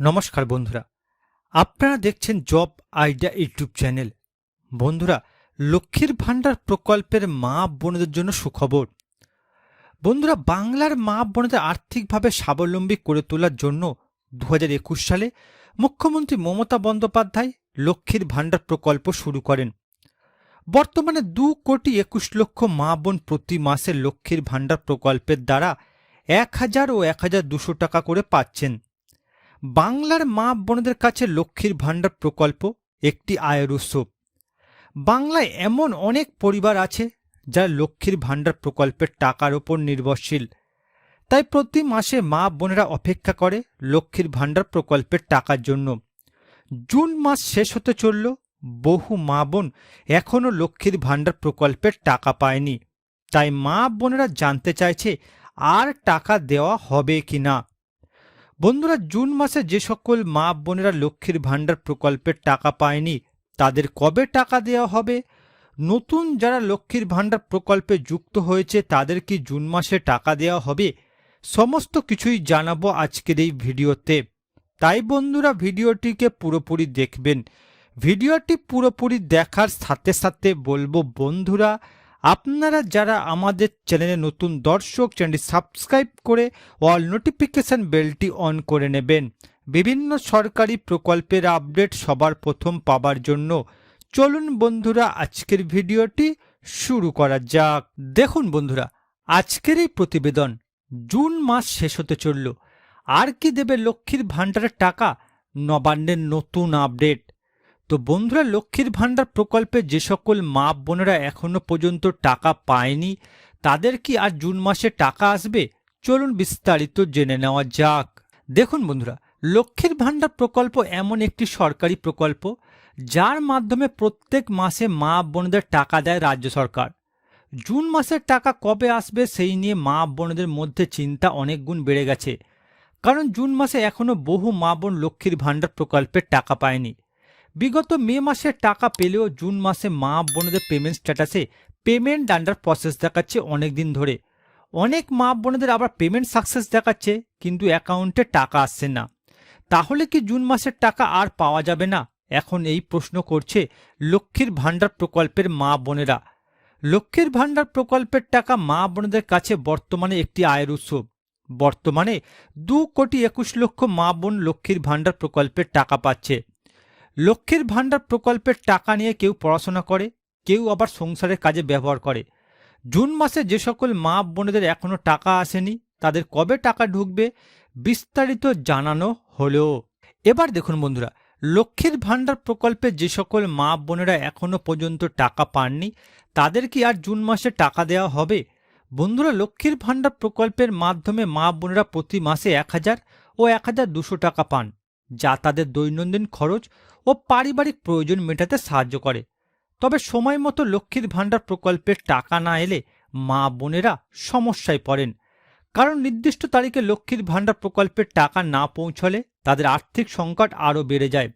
নমস্কার বন্ধুরা, আপনারা দেখছেন জব আইডিয়া ইউটিউব চ্যানেল। বন্ধুরা, লক্ষ্মীর ভাণ্ডার প্রকল্পের মা বোনদের জন্য সুখবর। বন্ধুরা, বাংলার মা বোনদের আর্থিকভাবে স্বাবলম্বী করে তোলার জন্য দু হাজার একুশ সালে মুখ্যমন্ত্রী মমতা বন্দ্যোপাধ্যায় লক্ষ্মীর ভাণ্ডার প্রকল্প শুরু করেন। বর্তমানে দু কোটি একুশ লক্ষ মা বোন প্রতি মাসে লক্ষ্মীর ভাণ্ডার প্রকল্পের দ্বারা এক হাজার ও এক হাজার দুশো টাকা করে পাচ্ছেন। বাংলার মা বোনদের কাছে লক্ষ্মীর ভাণ্ডার প্রকল্প একটি আয়ের উৎস। বাংলায় এমন অনেক পরিবার আছে যারা লক্ষ্মীর ভাণ্ডার প্রকল্পের টাকার ওপর নির্ভরশীল। তাই প্রতি মাসে মা বোনেরা অপেক্ষা করে লক্ষ্মীর ভাণ্ডার প্রকল্পের টাকার জন্য। জুন মাস শেষ হতে চলল, বহু মা বোন এখনও লক্ষ্মীর ভাণ্ডার প্রকল্পের টাকা পায়নি। তাই মা বোনেরা জানতে চাইছে আর টাকা দেওয়া হবে কি না বন্ধুরা, জুন মাসে যে সকল মা বোনেরা লক্ষ্মীর ভাণ্ডার প্রকল্পের টাকা পায়নি, তাদের কবে টাকা দেওয়া হবে? নতুন যারা লক্ষ্মীর ভাণ্ডার প্রকল্পে যুক্ত হয়েছে, তাদের কি জুন মাসে টাকা দেওয়া হবে? সমস্ত কিছুই জানাব আজকের এই ভিডিওতে। তাই বন্ধুরা, ভিডিওটিকে পুরোপুরি দেখবেন। ভিডিওটি পুরোপুরি দেখার সাথে সাথে বলব, বন্ধুরা আপনারা যারা আমাদের চ্যানেলে নতুন দর্শক, চ্যানেলটি সাবস্ক্রাইব করে অল নোটিফিকেশন বেলটি অন করে নেবেন। বিভিন্ন সরকারি প্রকল্পের আপডেট সবার প্রথম পাবার জন্য চলুন বন্ধুরা, আজকের ভিডিওটি শুরু করা যাক। দেখুন বন্ধুরা, আজকের এই প্রতিবেদন জুন মাস শেষ হতে চলল। আর কি দেবে লক্ষ্মীর ভাণ্ডারের টাকা? নবান্নের নতুন আপডেট। তো বন্ধুরা, লক্ষ্মীর ভাণ্ডার প্রকল্পে যে সকল মা বোনেরা এখনও পর্যন্ত টাকা পায়নি, তাদের কি আর জুন মাসে টাকা আসবে? চলুন বিস্তারিত জেনে নেওয়া যাক। দেখুন বন্ধুরা, লক্ষ্মীর ভাণ্ডার প্রকল্প এমন একটি সরকারি প্রকল্প, যার মাধ্যমে প্রত্যেক মাসে মা বোনদের টাকা দেয় রাজ্য সরকার। জুন মাসের টাকা কবে আসবে সেই নিয়ে মা বোনদের মধ্যে চিন্তা অনেক গুণ বেড়ে গেছে। কারণ জুন মাসে এখনও বহু মা বোন লক্ষ্মীর ভাণ্ডার প্রকল্পের টাকা পায়নি। বিগত মে মাসে টাকা পেলেও জুন মাসে মা বোনদের পেমেন্ট স্ট্যাটাসে পেমেন্ট আন্ডার প্রসেস দেখাচ্ছে অনেক দিন ধরে। অনেক মা বোনদের আবার পেমেন্ট সাকসেস দেখাচ্ছে, কিন্তু অ্যাকাউন্টে টাকা আসছে না। তাহলে কি জুন মাসের টাকা আর পাওয়া যাবে না? এখন এই প্রশ্ন করছে লক্ষ্মীর ভাণ্ডার প্রকল্পের মা বোনেরা। লক্ষ্মীর ভাণ্ডার প্রকল্পের টাকা মা বোনদের কাছে বর্তমানে একটি আয়ের উৎস। বর্তমানে দু কোটি একুশ লক্ষ মা বোন লক্ষ্মীর ভাণ্ডার প্রকল্পের টাকা পাচ্ছে। লক্ষ্মীর ভাণ্ডার প্রকল্পের টাকা নিয়ে কেউ পড়াশোনা করে, কেউ আবার সংসারের কাজে ব্যবহার করে। জুন মাসে যে সকল মা বোনেদের এখনও টাকা আসেনি, তাদের কবে টাকা ঢুকবে বিস্তারিত জানানো হলো। এবার দেখুন বন্ধুরা, লক্ষ্মীর ভাণ্ডার প্রকল্পে যে সকল মা বোনেরা এখনও পর্যন্ত টাকা পাননি, তাদের কি আর জুন মাসে টাকা দেওয়া হবে? বন্ধুরা, লক্ষ্মীর ভাণ্ডার প্রকল্পের মাধ্যমে মা বোনেরা প্রতি মাসে এক হাজার ও এক হাজার দুশো টাকা পান। যা তাদের দৈনন্দিন খরচ ও পারিবারিক প্রয়োজন মেটাতে সাহায্য করে। তবে সময় মতো লক্ষ্মীর ভাণ্ডার প্রকল্পের টাকা না এলে মা বোনেরা সমস্যায় পড়েন। কারণ নির্দিষ্ট তারিখে লক্ষ্মীর ভাণ্ডার প্রকল্পের টাকা না পৌঁছলে তাদের আর্থিক সংকট আরও বেড়ে যায়।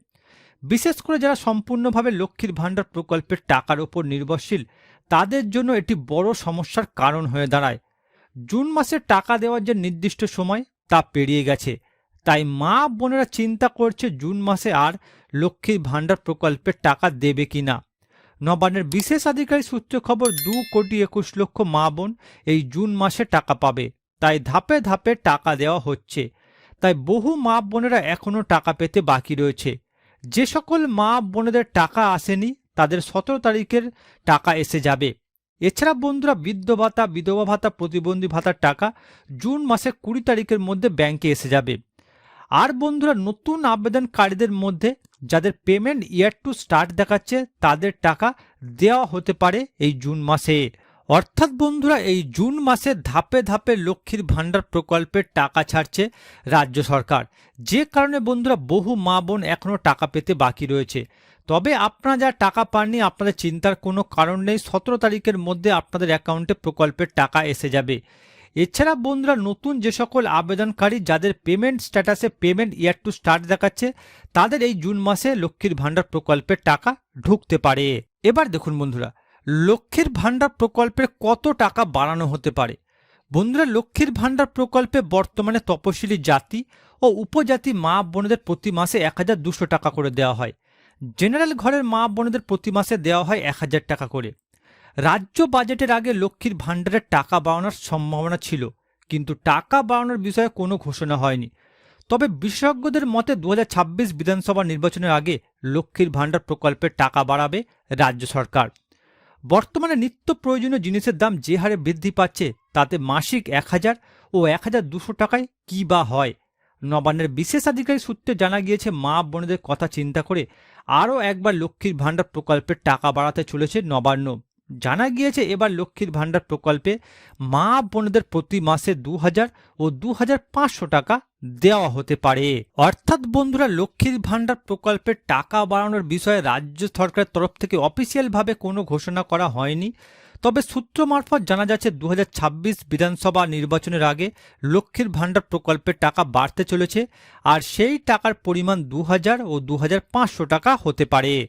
বিশেষ করে যারা সম্পূর্ণভাবে লক্ষ্মীর ভাণ্ডার প্রকল্পের টাকার ওপর নির্ভরশীল, তাদের জন্য এটি বড় সমস্যার কারণ হয়ে দাঁড়ায়। জুন মাসে টাকা দেওয়ার যে নির্দিষ্ট সময় তা পেরিয়ে গেছে। তাই মা বোনেরা চিন্তা করছে জুন মাসে আর লক্ষ্মীর ভাণ্ডার প্রকল্পের টাকা দেবে কি না। নবান্নের বিশেষ আধিকারিক সূত্রে খবর, দু কোটি একুশ লক্ষ মা বোন এই জুন মাসে টাকা পাবে। তাই ধাপে ধাপে টাকা দেওয়া হচ্ছে। তাই বহু মা বোনেরা এখনও টাকা পেতে বাকি রয়েছে। যে সকল মা বোনেদের টাকা আসেনি, তাদের সতেরো তারিখের টাকা এসে যাবে। এছাড়া বন্ধুরা, বৃদ্ধ ভাতা, বিধবা ভাতা, প্রতিবন্ধী ভাতার টাকা জুন মাসের কুড়ি তারিখের মধ্যে ব্যাংকে এসে যাবে। আর বন্ধুরা, নতুন আবেদনকারীদের মধ্যে যাদের পেমেন্ট ইয়ার টু স্টার্ট দেখাচ্ছে, তাদের টাকা দেওয়া হতে পারে এই জুন মাসে। অর্থাৎ বন্ধুরা, এই জুন মাসে ধাপে ধাপে লক্ষ্মীর ভাণ্ডার প্রকল্পের টাকা ছাড়ছে রাজ্য সরকার। যে কারণে বন্ধুরা, বহু মা বোন এখনও টাকা পেতে বাকি রয়েছে। তবে আপনারা যা টাকা পাননি, আপনাদের চিন্তার কোনো কারণ নেই, সতেরো তারিখের মধ্যে আপনাদের অ্যাকাউন্টে প্রকল্পের টাকা এসে যাবে। এছাড়া বন্ধুরা, নতুন যে সকল আবেদনকারী যাদের পেমেন্ট স্ট্যাটাসে পেমেন্ট ইয়ার টু স্টার্ট দেখাচ্ছে, তাদের এই জুন মাসে লক্ষ্মীর ভাণ্ডার প্রকল্পের টাকা ঢুকতে পারে। এবার দেখুন বন্ধুরা, লক্ষ্মীর ভাণ্ডার প্রকল্পের কত টাকা বাড়ানো হতে পারে? বন্ধুরা, লক্ষ্মীর ভাণ্ডার প্রকল্পে বর্তমানে তপশিলি জাতি ও উপজাতি মা বোনেদের প্রতি মাসে এক হাজার দুশো টাকা করে দেওয়া হয়। জেনারেল ঘরের মা বোনদের প্রতি মাসে দেওয়া হয় এক হাজার টাকা করে। রাজ্য বাজেটের আগে লক্ষ্মীর ভাণ্ডারের টাকা বাড়ানোর সম্ভাবনা ছিল, কিন্তু টাকা বাড়ানোর বিষয়ে কোনো ঘোষণা হয়নি। তবে বিশেষজ্ঞদের মতে দু হাজার ছাব্বিশ বিধানসভা নির্বাচনের আগে লক্ষ্মীর ভাণ্ডার প্রকল্পের টাকা বাড়াবে রাজ্য সরকার। বর্তমানে নিত্য প্রয়োজনীয় জিনিসের দাম যে হারে বৃদ্ধি পাচ্ছে, তাতে মাসিক এক হাজার ও এক হাজার দুশো টাকায় কী বা হয়? নবান্নের বিশেষ আধিকারিক সূত্রে জানা গিয়েছে, মা বোনেদের কথা চিন্তা করে আরও একবার লক্ষ্মীর ভাণ্ডার প্রকল্পের টাকা বাড়াতে চলেছে নবান্ন। জানা গিয়েছে এবার লক্ষ্মীর ভাণ্ডার প্রকল্পে মা বোনদের প্রতি মাসে দু হাজার ও দু হাজার পাঁচশো টাকা দেওয়া হতে পারে। অর্থাৎ বন্ধুরা, লক্ষ্মীর ভাণ্ডার প্রকল্পের টাকা বাড়ানোর বিষয়ে রাজ্য সরকারের তরফ থেকে অফিসিয়ালভাবে কোনো ঘোষণা করা হয়নি। তবে সূত্র মারফত জানা যাচ্ছে দু হাজার ছাব্বিশ বিধানসভা নির্বাচনের আগে লক্ষ্মীর ভাণ্ডার প্রকল্পের টাকা বাড়তে চলেছে, আর সেই টাকার পরিমাণ দু হাজার ও দু হাজার পাঁচশো টাকা হতে পারে।